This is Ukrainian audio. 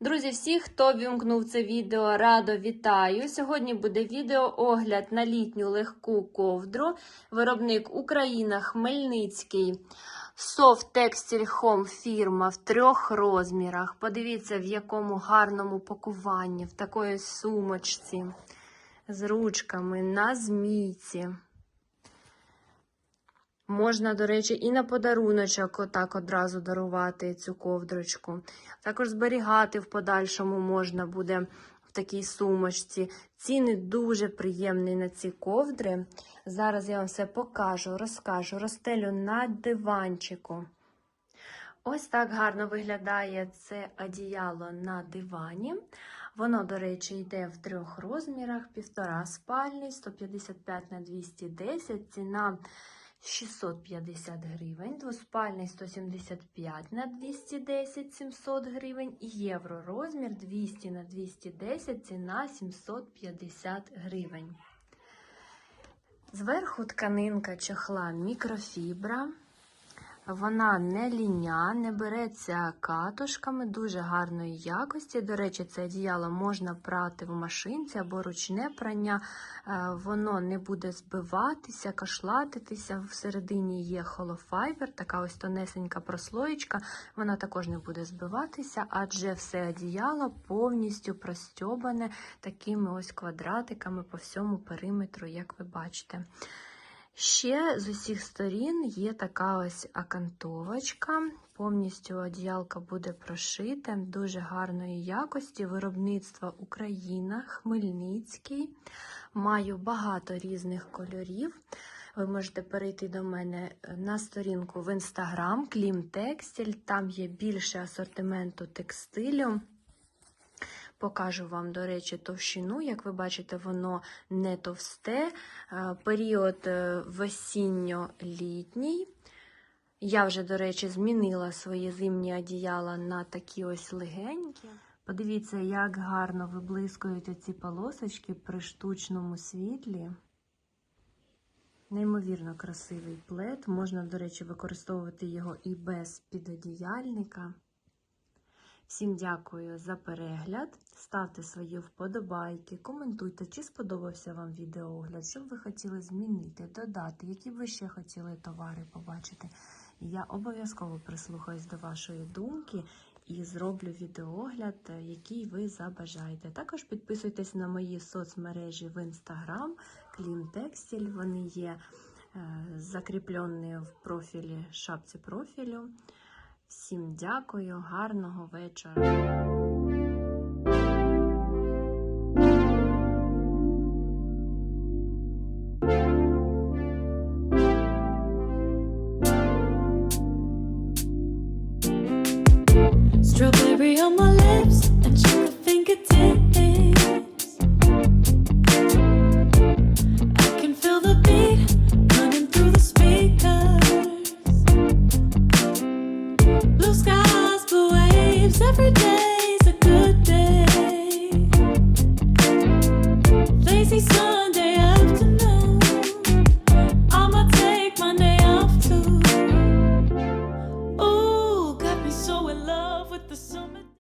Друзі, всі, хто вімкнув це відео, радо вітаю. Сьогодні буде відео огляд на літню легку ковдру. Виробник Україна Хмельницький. Soft Textile Home фірма в трьох розмірах. Подивіться, в якому гарному пакуванні, в такої сумочці з ручками на змійці. Можна, до речі, і на подаруночок отак одразу дарувати цю ковдрочку. Також зберігати в подальшому можна буде в такій сумочці. Ціни дуже приємні на ці ковдри. Зараз я вам все покажу, розкажу, розстелю на диванчику. Ось так гарно виглядає це одіяло на дивані. Воно, до речі, йде в трьох розмірах: півтора спальний, 155 на 210, ціна 650 гривень, двоспальний 175 на 210 700 гривень і євро розмір 200 на 210 ціна 750 гривень. Зверху тканинка чохла мікрофібра. Вона не ліня, не береться катушками, дуже гарної якості. До речі, це одіяло можна прати в машинці або ручне прання. Воно не буде збиватися, кашлатитися. Всередині є холофайбер, така ось тонесенька прослоєчка. Вона також не буде збиватися, адже все одіяло повністю простьобане такими ось квадратиками по всьому периметру, як ви бачите. Ще з усіх сторін є така ось акантовочка. Повністю одіялка буде прошите, дуже гарної якості. Виробництва Україна, Хмельницький. Маю багато різних кольорів. Ви можете перейти до мене на сторінку в інстаграм Клім Текстиль. Там є більше асортименту текстилю. Покажу вам, до речі, товщину. Як ви бачите, воно не товсте. Період весінньо-літній. Я вже, до речі, змінила свої зимні одіяла на такі ось легенькі. Подивіться, як гарно виблискують оці полосочки при штучному світлі. Неймовірно красивий плед. Можна, до речі, використовувати його і без підодіяльника. Всім дякую за перегляд. Ставте свої вподобайки, коментуйте, чи сподобався вам відеоогляд, що б ви хотіли змінити, додати, які б ви ще хотіли товари побачити. Я обов'язково прислухаюсь до вашої думки і зроблю відеоогляд, який ви забажаєте. Також підписуйтесь на мої соцмережі в інстаграм, Клімтекстіль. Вони є закріплені в профілі шапці профілю. Всім дякую, гарного вечора. Strawberry on my lips and chocolate